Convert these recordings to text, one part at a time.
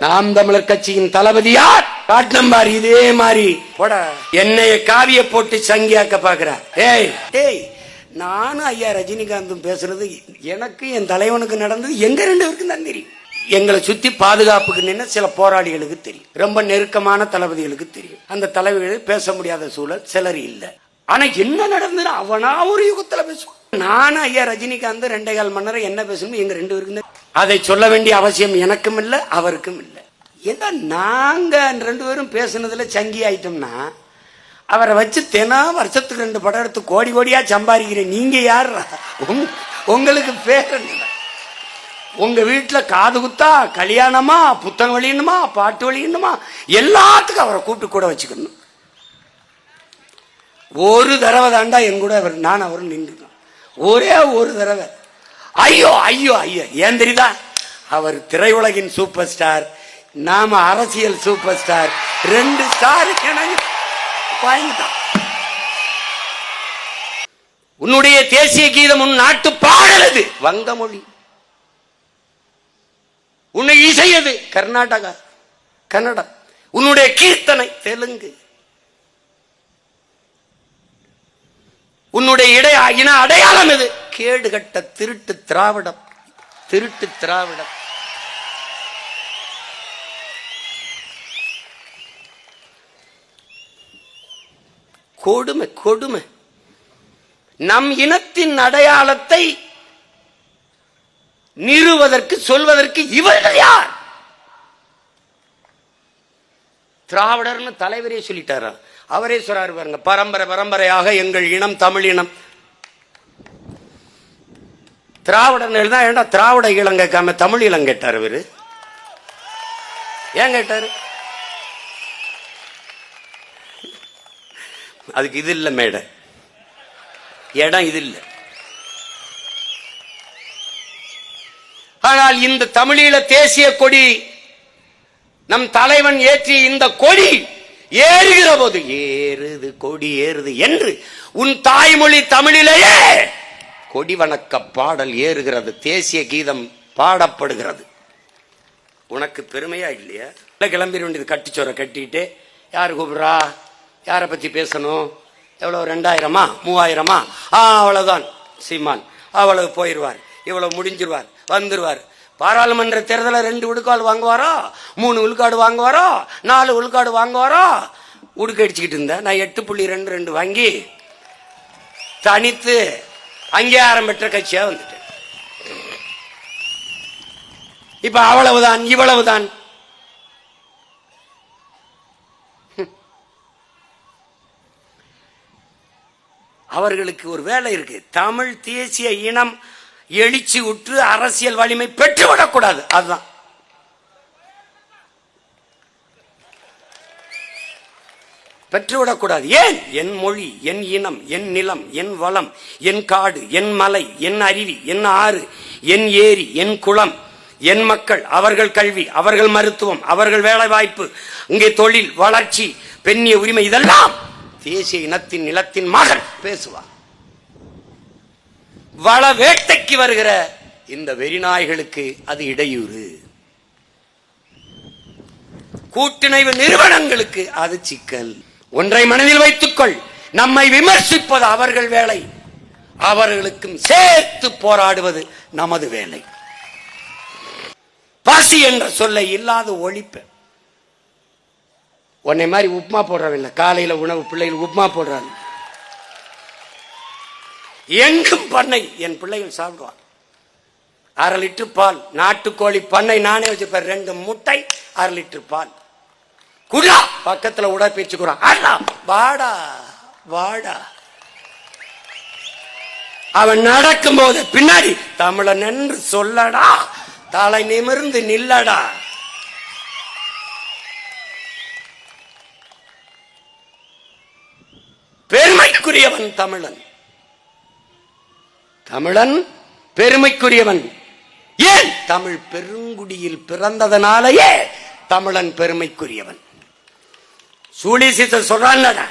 நாம் தமிழர் கட்சியின் தளபதி யார்? காட்டினம்பார் இதே மாதிரி. போட. என்னைய காவிய போட்டு சங்கியாக்க பாக்குறார் ஏய். டேய் நானும் ஐயா ரஜினிகாந்தும் பேசுறது எனக்கு என் தலைவனுக்கு நடந்தது எங்க ரெண்டு பேருக்கும் தான் தெரியும். எங்களை சுத்தி பாதுகாப்புக்கு நின்ன சில போராளிகளுக்கு தெரியும். ரொம்ப நெருக்கமான தளபதிகளுக்கு தெரியும். அந்த தலைவர்கள் பேச முடியாத சூழல் சிலர் இல்ல. ஆனா என்ன நடந்தது அவனா ஒரு யுகத்துல பேசுவான். நானும் ஐயா ரஜினிகாந்த் ரெண்டே கால் மணி நேரம் என்ன பேசணும் எங்க ரெண்டு பேருக்கும் அதை சொல்ல வேண்டிய அவசியம் எனக்கும் இல்லை அவருக்கும் இல்லை. ஏதோ நாங்க ரெண்டு பேரும் பேசுனதுல சங்கி ஆயிட்டோம்னா அவரை வச்சு தினம் வருஷத்துக்கு ரெண்டு படம் எடுத்து கோடி கோடியா சம்பாதிக்கிறேன் நீங்க யார்? உங்களுக்கு பேர் என்ன? உங்க வீட்டில் காது குத்தா கல்யாணமா புத்தகம் வெளியணுமா பாட்டு வெளியணுமா எல்லாத்துக்கும் அவரை கூப்பிட்டு கூட வச்சுக்கணும். ஒரு தடவை தாண்டா என் கூட அவர் நான் அவரும் நின்றுக்கோம் ஒரே ஒரு தடவை. ஐயோ ஐயோ ஐயோ. ஏன் தெரியுதா? அவர் திரையுலகின் சூப்பர் ஸ்டார் நாம அரசியல் சூப்பர் ஸ்டார் ரெண்டு ஸ்டார் வாங்கிட்டான் உன்னுடைய தேசிய கீதம் உன் நாட்டு பாடலது வங்கமொழி. உன்னை இசையது கர்நாடகா கன்னடா உன்னுடைய கீர்த்தனை தெலுங்கு. உன்னுடைய இடை இன அடையாளம் எது? கேடுகட்ட திருட்டு திராவிடம். திருட்டு திராவிடம். கொடுமை கொடுமை. நம் இனத்தின் அடையாளத்தை நிறுவதற்கு சொல்வதற்கு இவர்கள் யார்? திராவிடர்னு தலைவரே சொல்லிட்டாரா? அவரே சொல்றாரு பாருங்க பரம்பரை பரம்பரையாக எங்கள் இனம் தமிழ் இனம். திராவிடன் ஏண்டா திராவிட இளம் கேட்காம தமிழ் இளம் கேட்டார் இவரு? ஏன் கேட்டாரு? அதுக்கு இது இல்ல மேடை. இடம் இது இல்லை. ஆனால் இந்த தமிழீழ தேசிய கொடி நம் தலைவன் ஏற்றிய இந்த கொடி ஏறுகிற போது ஏறுது கொடி ஏறுது என்று உன் தாய்மொழி தமிழிலேயே கொடி வணக்க பாடல் ஏறுகிறது தேசிய கீதம் பாடப்படுகிறது. உனக்கு பெருமையா இல்லையா? இல்ல கிளம்பிட வேண்டியது கட்டிச்சோரை கட்டிட்டு யார் கூப்பிடுறா? யாரை பத்தி பேசணும்? எவ்வளவு ரெண்டாயிரமா? மூவாயிரமா? ஆ அவ்வளவுதான் சீமான். அவ்வளவு போயிடுவார் இவ்வளவு முடிஞ்சிருவார் வந்துருவார். பாராளுமன்ற தேர்தலில் ரெண்டு விழுக்காடு வாங்குவாரோ? மூணு விழுக்காடு வாங்குவாரோ? நாலு விழுக்காடு வாங்குவாரோ? உடுக்க அடிச்சுக்கிட்டு இருந்தேன். நான் எட்டு புள்ளி ரெண்டு ரெண்டு வாங்கி தனித்து அங்கீகாரம் பெற்ற கட்சியா வந்துட்டேன். இப்ப அவ்வளவுதான் இவ்வளவுதான். அவர்களுக்கு ஒரு வேலை இருக்கு. தமிழ் தேசிய இனம் எழுச்சி உற்று அரசியல் வலிமை பெற்றுவிடக்கூடாது. அதுதான். பெற்றுவிடக்கூடாது. ஏன்? என் மொழி என் இனம் என் நிலம் என் வளம் என் காடு என் மலை என் அருவி என் ஆறு என் ஏரி என் குளம் என் மக்கள் அவர்கள் கல்வி அவர்கள் மருத்துவம் அவர்கள் வேலைவாய்ப்பு இங்கே தொழில் வளர்ச்சி பெண்ணிய உரிமை இதெல்லாம் தேசிய இனத்தின் நிலத்தின் மகன். பேசுவார் வள வேட்டைக்கு வருகிற இந்த வெறிநாய்களுக்கு அது இடையூறு. கூட்டிணைவு நிறுவனங்களுக்கு அது சிக்கல். ஒன்றை மனதில் வைத்துக்கொள் நம்மை விமர்சிப்பது அவர்கள் வேலை. அவர்களுக்கும் சேர்த்து போராடுவது நமது வேலை. பசி என்ற சொல்லை இல்லாத ஒழிப்ப. உன்னை மாதிரி உப்புமா போடுறவில்லை காலையில உணவு பிள்ளைகள் உப்புமா போடுறாங்க. எங்கும் பண்ணை. என் பிள்ளைகள் சாப்பிடுவான் அரை லிட்டர் பால் நாட்டுக்கோழி பண்ணை நானே வச்சிருப்பேன். ரெண்டு முட்டை அரை லிட்டர் பால். குடா! பக்கத்துல உடற்பயிற்சி குறான் அண்ணா வாடா வாடா. அவன் நடக்கும்போது பின்னாடி தமிழன் என்று சொல்லடா. தலை நிமிர்ந்து நில்லடா. பெருமைக்குரியவன் தமிழன். தமிழன் பெருமைக்குரியவன். ஏன்? தமிழ் பெருங்குடியில் பிறந்ததனாலேயே தமிழன் பெருமைக்குரியவன். சூழிசித்த சொல்றான்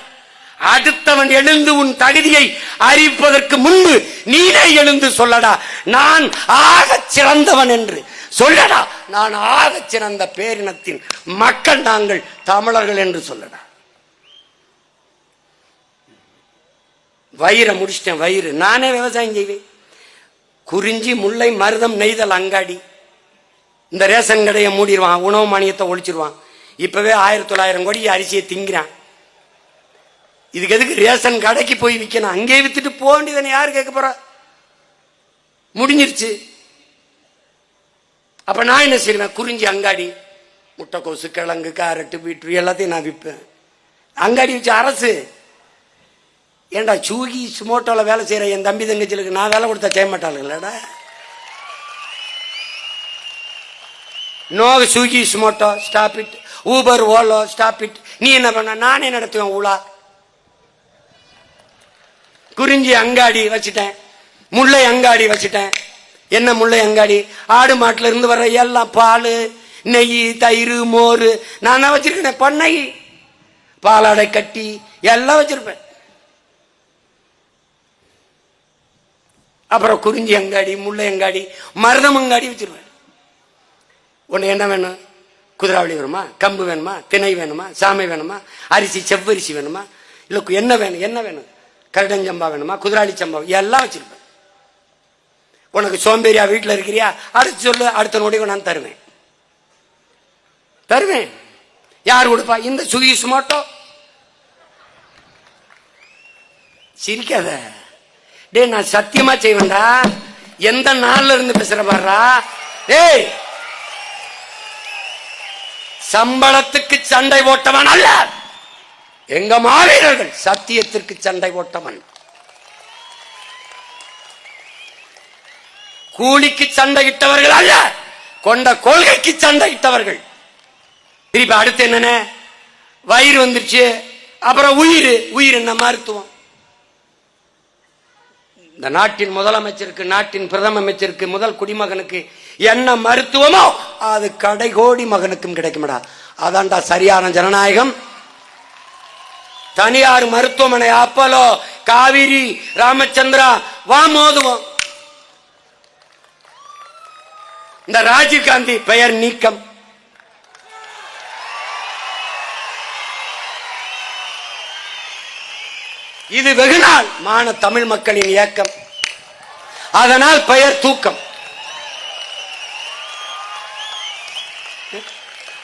அடுத்தவன் எழுந்து உன் தகுதியை அறிவிப்பதற்கு முன்பு நீனே எழுந்து சொல்லடா. நான் ஆகச் சிறந்தவன் என்று. சொல்லடா நான் ஆகச் சிறந்த பேரினத்தின் மக்கள் நாங்கள் தமிழர்கள் என்று சொல்லடா. வயிறை முடிச்சிட்டேன் வயிறு. நானே விவசாயம் செய்வேன். குறிஞ்சி முல்லை மருதம் நெய்தல் அங்காடி. இந்த ரேஷன் கடையை மூடிடுவான் உணவு மானியத்தை ஒழிச்சிருவான். இப்பவே ஆயிரத்தி தொள்ளாயிரம் கோடி அரிசியை திங்கிறான். இதுக்கு எதுக்கு ரேஷன் கடைக்கு போய் விற்கணும் அங்கேயே வித்துட்டு போக வேண்டியதானே யாரு கேட்க போறா? முடிஞ்சிருச்சு. அப்ப நான் என்ன செய்வேன்? குறிஞ்சி அங்காடி. முட்டைக்கோசு கிழங்கு கேரட்டு பீட்ரு எல்லாத்தையும் நான் விற்பேன். அங்காடி வச்சு அரசு ஏன்டா சூகி சுமோட்டோவில் வேலை செய்கிற என் தம்பி தங்கச்சிகளுக்கு நான் வேலை கொடுத்தா செய்ய மாட்டாளுங்களடா no Swiggy Zomato stop it Uber Ola stop it நீ என்ன பண்ண? நானே நடத்துவேன் ஊழா குறிஞ்சி அங்காடி வச்சுட்டேன். முல்லை அங்காடி வச்சுட்டேன். என்ன முல்லை அங்காடி? ஆடு மாட்டில் இருந்து வர்ற எல்லாம் பால் நெய் தயிர் மோர். நான் தான் வச்சிருக்கேன் பண்ணை. பாலாடை கட்டி எல்லாம் வச்சிருப்பேன். அப்புறம் குறிஞ்சி அங்காடி முல்லை அங்காடி மருதம் அங்காடி வச்சிருவேன். ஒன்று என்ன வேணும்? குதிராவளி வேணுமா? கம்பு வேணுமா? திணை வேணுமா? சாமை வேணுமா? அரிசி செவ்வரிசி வேணுமா? இல்லை என்ன வேணும்? என்ன வேணும்? கரடஞ்சம்பா வேணுமா? குதிராளி சம்பா எல்லாம் வச்சிருப்பேன். உனக்கு சோம்பேறியா வீட்டில் இருக்கிறியா? அடுத்து சொல்லு அடுத்த நொடி நான் தருவேன். தருவேன். யார் கொடுப்பா? இந்த சுகி சுமோட்டோ சிரிக்காத. டேய் நான் சத்தியமா செய்வேன்டா. எந்த நாள்ல இருந்து பேசுற பாடுறா ஏய் சம்பளத்துக்கு சண்டை ஓட்டவன் அல்ல. எங்க மாவீரர்கள் சத்தியத்திற்கு சண்டை ஓட்டவன் கூலிக்கு சண்டையிட்டவர்கள் அல்ல. கொண்ட கொள்கைக்கு சண்டையிட்டவர்கள் திருப்பி அடுத்து என்னன்னு? வயிறு வந்துருச்சு. அப்புறம் உயிர். உயிர் என்ன மருத்துவம்? இந்த நாட்டின் முதலமைச்சருக்கு நாட்டின் பிரதம அமைச்சருக்கு முதல் குடிமகனுக்கு என்ன மருத்துவமோ அது கடைகோடி மகனுக்கும் கிடைக்குமடா. அதான்டா சரியான ஜனநாயகம். தனியார் மருத்துவமனை அப்பலோ காவிரி ராமச்சந்திரா வா மோதுவோம். இந்த ராஜீவ் காந்தி பெயர் நீக்கம். இது வெகுநாள் மான தமிழ் மக்களின் இயக்கம். அதனால் பெயர் தூக்கம்.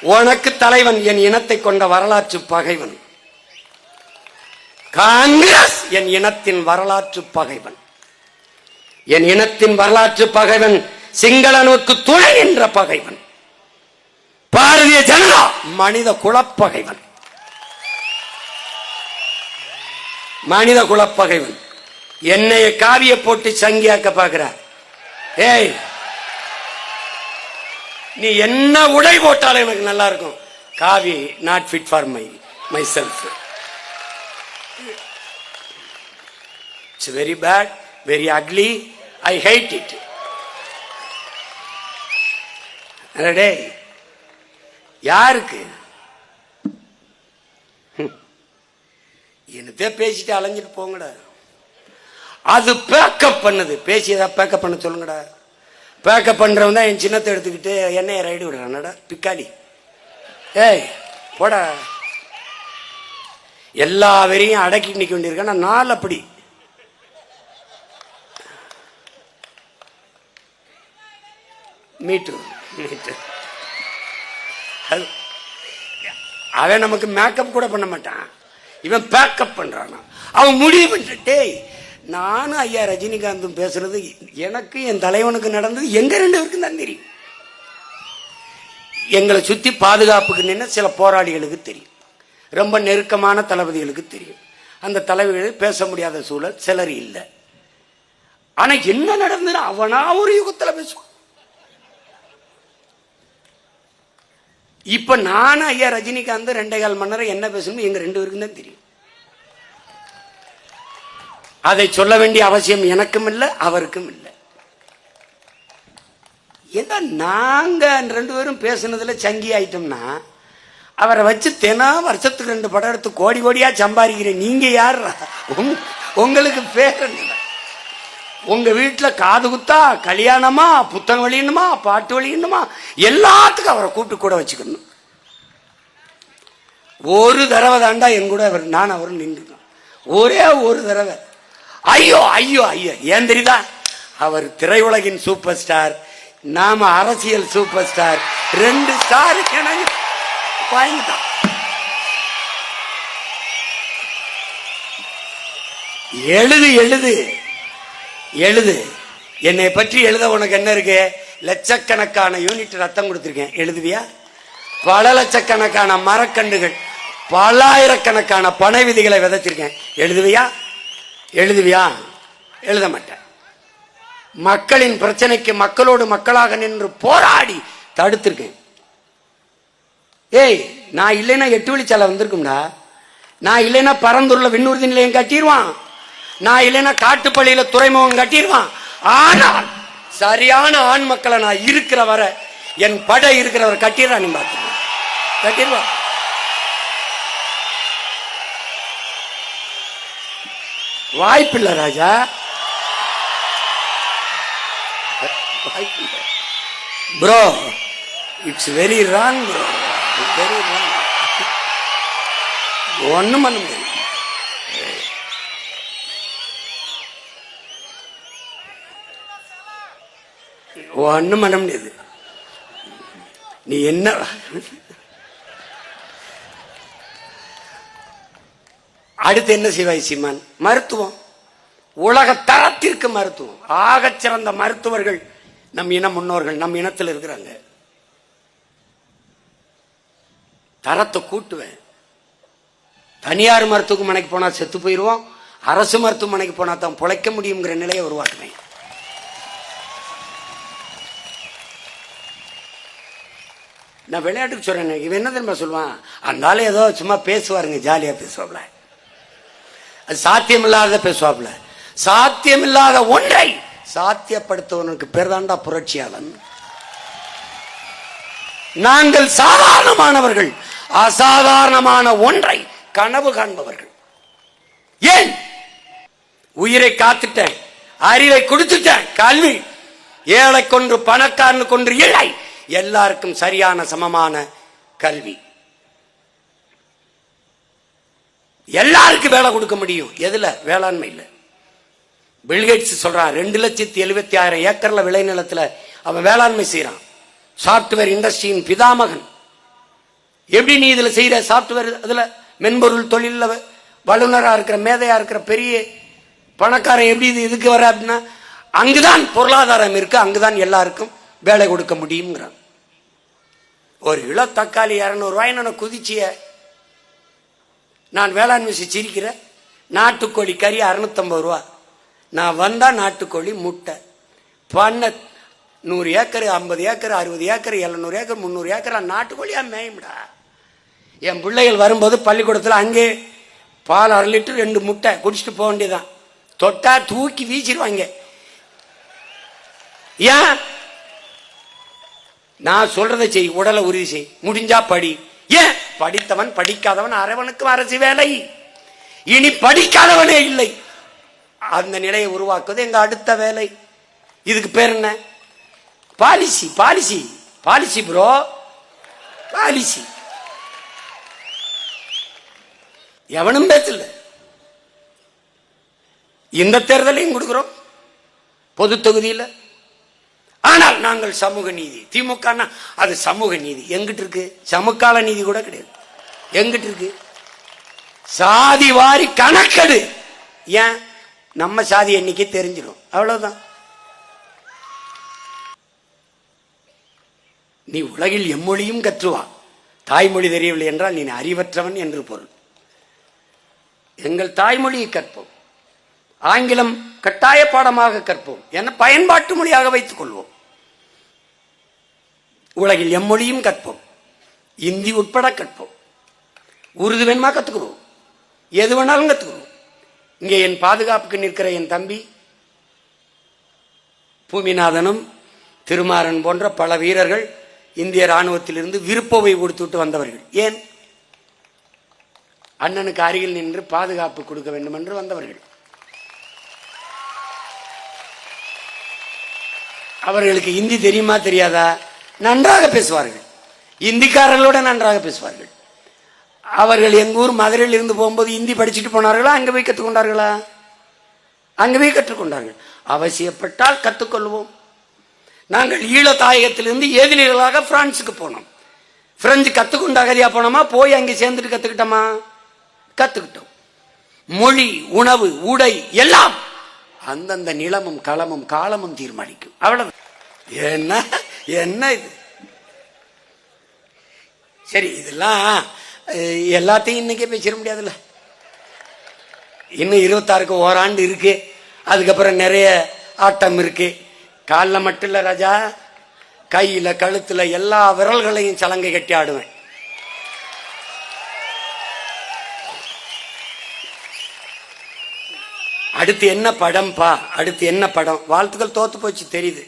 உனக்கு தலைவன் என் இனத்தை கொண்ட வரலாற்று பகைவன். காங்கிரஸ் என் இனத்தின் வரலாற்று பகைவன். என் இனத்தின் வரலாற்று பகைவன் சிங்களனுக்கு துணை என்ற பகைவன். பாரதிய ஜனதா மனித குலப்பகைவன். மனித குலப்பகைவன். என்னைய காவிய போட்டு சங்கியாக்க பார்க்கிறார் ஏய் நீ என்ன உடை போட்டாலும் எனக்கு நல்லா இருக்கும் காவி not fit for my myself it's very bad very ugly I hate it டே யாருக்கு? என்னத்தே பேசிட்டு அலைஞ்சிட்டு போங்கடா. அது பேக்கப் பண்ணுது. பேசி ஏதாவது பேக்கப் பண்ண சொல்லுங்கடா. பேக்கப் பண்ணுறவன் தான் என் சின்னத்தை எடுத்துக்கிட்டு என்னைய ரைடு விடுறானடா பிக்காளி. ஏய் போடா. எல்லா வரையும் அடக்கி நிற்க வேண்டியிருக்கேன் நான் நாள் அப்படி. மீட்டு. மீட்டு. அது அவன் நமக்கு மேக்கப் கூட பண்ண மாட்டான். இவன் பேக்கப் பண்றானா? அவன் முடிவு பண்ணிட்டு நானும் ஐயா ரஜினிகாந்தும் பேசுறது எனக்கு என் தலைவனுக்கு நடந்தது எங்க ரெண்டு பேருக்கும் தான் தெரியும். எங்களை சுத்தி பாதுகாப்புக்கு நின்று சில போராளிகளுக்கு தெரியும். ரொம்ப நெருக்கமான தளபதிகளுக்கு தெரியும். அந்த தலைவர்கள் பேச முடியாத சூழல் சிலர் இல்லை. ஆனா என்ன நடந்ததுன்னு அவனா ஒரு யுகத்தில் பேசுவான். இப்ப நானும் ஐயா ரஜினிகாந்த் ரெண்டே கால் மணி நேரம் என்ன பேசணும் எங்க ரெண்டு பேருக்கும் தான் தெரியும். அதை சொல்ல வேண்டிய அவசியம் எனக்கும் இல்லை அவருக்கும் இல்லை. ஏன்னா நாங்க ரெண்டு பேரும் பேசுனதுல சங்கி ஆயிட்டோம்னா அவரை வச்சு தினம் வருஷத்துக்கு ரெண்டு படம் எடுத்து கோடி கோடியா சம்பாதிக்கிறேன். நீங்க யார் உங்களுக்கு பேர் என்ன? உங்க வீட்டில் காது குத்தா கல்யாணமா புத்தகம் வெளியணுமா பாட்டு வெளியணுமா எல்லாத்துக்கும் அவரை கூப்பிட்டு கூட வச்சுக்கணும். ஒரு தடவை தாண்டா என் கூட அவர் நான் அவரும் நின்றுக்கணும் ஒரே ஒரு தடவை. ஐயோ ஐயோ ஐயோ ஏன் தெரியுதா? அவர் திரையுலகின் சூப்பர் ஸ்டார் நாம அரசியல் சூப்பர் ஸ்டார் ரெண்டு ஸ்டார் வாங்கிட்டான் எழுது எழுது. எழுது. என்னை பற்றி எழுத உனக்கு என்ன இருக்கு? லட்சக்கணக்கான யூனிட் ரத்தம் கொடுத்துருக்கேன். எழுதுவியா? பல லட்சக்கணக்கான மரக்கண்டுகள் பல்லாயிரக்கணக்கான பனை விதிகளை விதைச்சிருக்கேன். எழுதுவியா? எழுதுவியா? எழுத மாட்டேன். மக்களின் பிரச்சனைக்கு மக்களோடு மக்களாக நின்று போராடி தடுத்திருக்கேன். ஏய் நான் இல்லைன்னா எட்டு வழிச்சாலை வந்திருக்கும்டா. நான் இல்லைன்னா பரந்தூரில் விண்ணூர்தி நிலையம் கட்டிடுவான் நான் இல்லைன்னா காட்டுப்பள்ளியில துறைமுகம் கட்டிடுவான். ஆனால் சரியான ஆண் மக்களை நான் இருக்கிற வர என் படை இருக்கிறவர் கட்டிடுறான் நீ பார்த்து. கட்டிடுவான் வாய்ப்பில்லை ராஜா. வாய்ப்பில்லை bro it's very wrong bro very wrong ஒன்றும் பண்ண முடியாது. ஒன்றும் பண்ண முடியாது. நீ என்ன? அடுத்து என்ன செய்வாய் சீமான்? மருத்துவம். உலக தரத்திற்கு மருத்துவம். ஆகச் சிறந்த மருத்துவர்கள் நம் இன முன்னோர்கள் நம் இனத்தில் இருக்கிறாங்க. தரத்தை கூட்டுவேன். தனியார் மருத்துவமனைக்கு போனா செத்து போயிடுவோம் அரசு மருத்துவமனைக்கு போனா தான் பிழைக்க முடியுங்கிற நிலையை உருவாக்குவேன். நான் விளையாட்டுக்கு சொல்றேன். இவன் என்ன தெரியுமா சொல்லுவான்? அந்தால ஏதோ சும்மா பேசுவாருங்க ஜாலியா பேசுவாப்ல அது சாத்தியமில்லாத பேசுவாப்ல சாத்தியமில்லாத ஒன்றை சாத்தியப்படுத்துவனுக்கு பேர் தாண்டா புரட்சியாளன். நாங்கள் சாதாரணமானவர்கள் அசாதாரணமான ஒன்றை கனவு காண்பவர்கள். ஏன்? உயிரை காத்துட்டேன் அறிவை கொடுத்துட்டேன் கல்வி ஏழை கொன்று பணக்காரனு கொன்று இல்லை. எல்லாருக்கும் சரியான சமமான கல்வி. எல்லாருக்கும் வேலை கொடுக்க முடியும். எதுல? வேளாண்மை இல்லை. பில்கேட்ஸ் சொல்றான் ரெண்டு லட்சத்தி எழுபத்தி ஆயிரம் ஏக்கர்ல விளைநிலத்தில் அவன் வேளாண்மை செய்யறான் சாப்ட்வேர் இண்டஸ்ட்ரியின் பிதாமகன். எப்படி நீ இதில் செய்யற சாப்ட்வேர் அதில் மென்பொருள் தொழில வல்லுநராக இருக்கிற மேதையாக இருக்கிற பெரிய பணக்காரன் எப்படி இது இதுக்கு வர அப்படின்னா அங்குதான் பொருளாதாரம் இருக்கு அங்குதான் எல்லாருக்கும் வேலை கொடுக்க முடியுங்கிறான் ஒரு கிலோ தக்காளி இரநூறுவாய் நான் குதிச்சிய. நான் வேளாண்மை சிரிக்கிறேன் நாட்டுக்கோழி கறி அறுநூத்தம்பது ரூபா நான் வந்தால் நாட்டுக்கோழி முட்டை. பண்ண நூறு ஏக்கர் ஐம்பது ஏக்கர் அறுபது ஏக்கர் எழுநூறு ஏக்கர் முந்நூறு ஏக்கர் நாட்டுக்கோழியாக மேயும்டா. என் பிள்ளைகள் வரும்போது பள்ளிக்கூடத்தில் அங்கே பால் அரை லிட்டர் ரெண்டு முட்டை குடிச்சிட்டு போக வேண்டியதான் தொட்டா தூக்கி வீச்சிருவாங்க ஏன்? நான் சொல்றதை செய் உடலை உறுதி செய். முடிஞ்சா படி. ஏன்? படித்தவன் படிக்காதவன் அரவனுக்கும் அரசு வேலை. இனி படிக்காதவனே இல்லை. அந்த நிலையை உருவாக்குவது எங்க அடுத்த வேலை. இதுக்கு பேர் என்ன? Policy policy. Policy bro policy. எவனும் பேசல. இந்த தேர்தலையும் கொடுக்குறோம். பொது தொகுதியில். ஆனால் நாங்கள் சமூக நீதி. திமுக அது சமூக நீதி. எங்கிட்டு இருக்கு? சமுக்கால நீதி கூட கிடையாது. எங்கிட்டு இருக்கு? சாதி வாரி கணக்கெடு. ஏன்? நம்ம சாதி எண்ணிக்கை தெரிஞ்சிடும். அவ்வளவுதான். நீ உலகில் எம்மொழியும் கற்றுவா. தாய்மொழி தெரியவில்லை என்றால் நீ அறிவற்றவன் என்று பொருள். எங்கள் தாய்மொழியை கற்போம். ஆங்கிலம் கட்டாய பாடமாக கற்போம். என பயன்பாட்டு மொழியாக வைத்துக் கொள்வோம். உலகில் எம்மொழியும் கற்போம். இந்தி உட்பட கற்போம். உருது வேணுமா கற்றுக்குவோம் எது வேணாலும் கற்றுக்குவோம் இங்கே என் பாதுகாப்புக்கு நிற்கிற என் தம்பி பூமிநாதனும் திருமாறன் போன்ற பல வீரர்கள் இந்திய ராணுவத்திலிருந்து விருப்பவை கொடுத்துவிட்டு வந்தவர்கள். ஏன்? அண்ணனுக்கு அருகில் நின்று பாதுகாப்பு கொடுக்க வேண்டும் என்று வந்தவர்கள். அவர்களுக்கு இந்தி தெரியுமா தெரியாதா? நன்றாக பேசுவார்கள். இந்திக்காரர்களோட நன்றாக பேசுவார்கள். அவர்கள் எங்கூர் மதுரையில் இருந்து போகும்போது இந்தி படிச்சுட்டு போனார்களா? அங்கே போய் கற்றுக்கொண்டார்களா அங்கே போய் கற்றுக்கொண்டார்கள். அவசியப்பட்டால் கற்றுக்கொள்வோம் நாங்கள் ஈழ தாயகத்திலிருந்து ஏதிலிகளாக பிரான்ஸுக்கு போனோம். பிரெஞ்சு கத்துக்கொண்டு அகதியாக போனோமா? போய் அங்கே சேர்ந்துட்டு கற்றுக்கிட்டோமா கற்றுக்கிட்டோம் மொழி உணவு உடை எல்லாம் அந்தந்த நிலமும் களமும் காலமும் தீர்மானிக்கும். அவ்வளவு என்ன என்ன இது? சரி இதெல்லாம் எல்லாத்தையும் இன்னைக்கே பேசிட முடியாதுல்ல. இன்னும் இருபத்தாறுக்கு ஓராண்டு இருக்கு. அதுக்கப்புறம் நிறைய ஆட்டம் இருக்கு. காலில் மட்டும் இல்லை ராஜா. கையில் கழுத்தில் எல்லா விரல்களையும் சலங்கை கட்டி ஆடுவேன். அடுத்து என்ன படம்ப்பா அடுத்து என்ன படம்? வாழ்த்துக்கள் தோத்து போச்சு தெரியுது.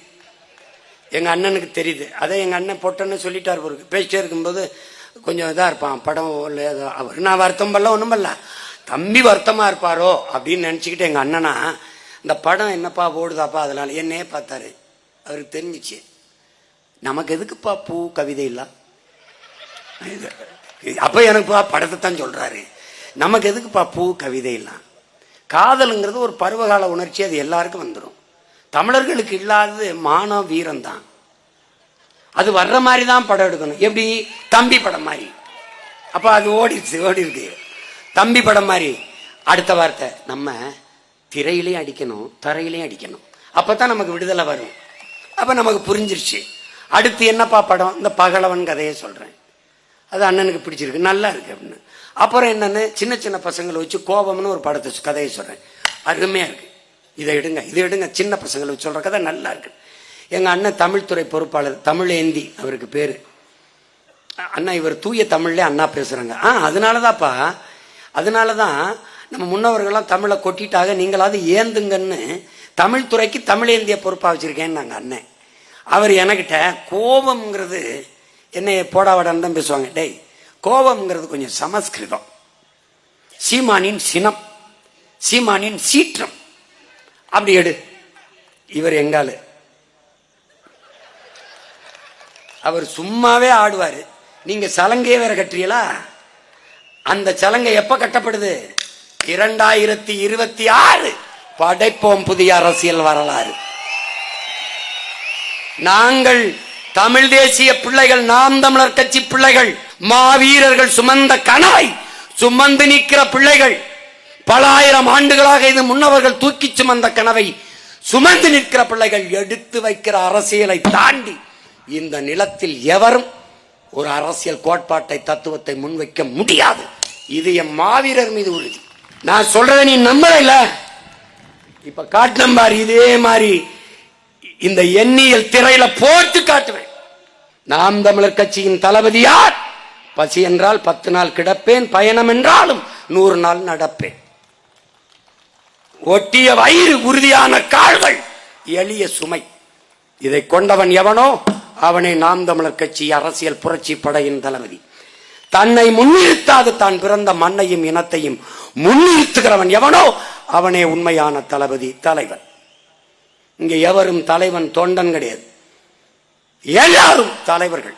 எங்கள் அண்ணனுக்கு தெரியுது. அதே எங்கள் அண்ணன் பொட்டன்னு சொல்லிட்டார் பொருக்கு பேசிட்டே இருக்கும்போது கொஞ்சம் இதாக இருப்பான். படம் இல்லை ஏதோ அவர் நான் வருத்தம் பண்ணல ஒன்றும் பண்ணல தம்பி வருத்தமாக இருப்பாரோ அப்படின்னு நினச்சிக்கிட்டு எங்கள் அண்ணனா இந்த படம் என்னப்பா ஓடுதாப்பா அதனால் என்னையே பார்த்தாரு. அவருக்கு தெரிஞ்சிச்சு. நமக்கு எதுக்குப்பா பூ கவிதை இல்லை? அப்போ எனக்குப்பா படத்தை தான் சொல்கிறாரு நமக்கு எதுக்குப்பா பூ கவிதை இல்லை? காதலுங்கிறது ஒரு பருவகால உணர்ச்சி அது எல்லாருக்கும் வந்துடும் தமிழர்களுக்கு இல்லாதது மானம் வீரம் தான் அது வர்ற மாதிரி தான் படம் எடுக்கணும். எப்படி? தம்பி படம் மாதிரி. அப்ப அது ஓடிடுச்சு ஓடி இருக்கு தம்பி படம் மாதிரி. அடுத்த வார்த்தை நம்ம திரையிலையும் அடிக்கணும் தரையிலையும் அடிக்கணும். அப்பதான் நமக்கு விடுதலை வரும். அப்ப நமக்கு புரிஞ்சிருச்சு. அடுத்து என்னப்பா படம்? இந்த பகலவன் கதையை சொல்றேன். அது அண்ணனுக்கு பிடிச்சிருக்கு. நல்லா இருக்கு அப்படின்னு. அப்புறம் என்னன்னு சின்ன சின்ன பசங்களை வச்சு கோபம்னு ஒரு படத்தை கதையை சொல்றேன். அருமையா இருக்கு. இதை எடுங்க இதை எடுங்க சின்ன பசங்களை சொல்கிற கதை நல்லா இருக்கு. எங்கள் அண்ணன் தமிழ்துறை பொறுப்பாளர் தமிழேந்தி அவருக்கு பேர். அண்ணா இவர் தூய தமிழ்லே அண்ணா பேசுகிறாங்க ஆ அதனால தான் நம்ம முன்னவர்கள்லாம் தமிழை கொட்டிட்டாக நீங்களாவது ஏந்துங்கன்னு தமிழ்துறைக்கு தமிழேந்திய பொறுப்பாக வச்சுருக்கேன்னு நாங்கள் அண்ணன். அவர் எனக்கிட்ட கோபம்ங்கிறது என்னை போடாவடான்னு தான் பேசுவாங்க. டேய் கோபம்ங்கிறது கொஞ்சம் சமஸ்கிருதம். சீமானின் சினம் சீமானின் சீற்றம். அப்படி எடு. இவர் எங்காலு அவர் சும்மாவே ஆடுவாரு. நீங்க சலங்கையே வேற கட்டுறீங்களா? அந்த சலங்கை எப்ப கட்டப்படுது? இரண்டாயிரத்தி இருபத்தி ஆறு படைப்போம் புதிய அரசியல் வரலாறு. நாங்கள் தமிழ் தேசிய பிள்ளைகள் நாம் தமிழர் கட்சி பிள்ளைகள் மாவீரர்கள் சுமந்த கனவை சுமந்து நிற்கிற பிள்ளைகள் பல ஆயிரம் ஆண்டுகளாக இது முன்னவர்கள் தூக்கி சுமந்த கனவை சுமந்து நிற்கிற பிள்ளைகள் எடுத்து வைக்கிற அரசியலை தாண்டி இந்த நிலத்தில் எவரும் ஒரு அரசியல் கோட்பாட்டை தத்துவத்தை முன்வைக்க முடியாது. இது என் மாவீரர் மீது உறுதி. நான் சொல்றத நீ நம்பல இப்ப காட்டினம்பார் இதே மாதிரி இந்த எண்ணியல் திரையில போட்டு காட்டுவேன். நாம் தமிழர் கட்சியின் தளபதி யார்? பசி என்றால் பத்து நாள் கிடப்பேன் பயணம் என்றாலும் நூறு நாள் நடப்பேன். ஒட்டிய வயிறு உறுதியான கால்கள். எளிய சுமை. இதை கொண்டவன் எவனோ? அவனை நாம் தமிழர் கட்சி அரசியல் புரட்சி படையின் தளபதி. தன்னை முன்னிறுத்தாது தான் பிறந்த மண்ணையும் இனத்தையும் முன்னிறுத்துகிறவன் எவனோ? அவனே உண்மையான தளபதி தலைவன். இங்க எவரும் தலைவன் தொண்டன் கிடையாது. எல்லாரும் தலைவர்கள்.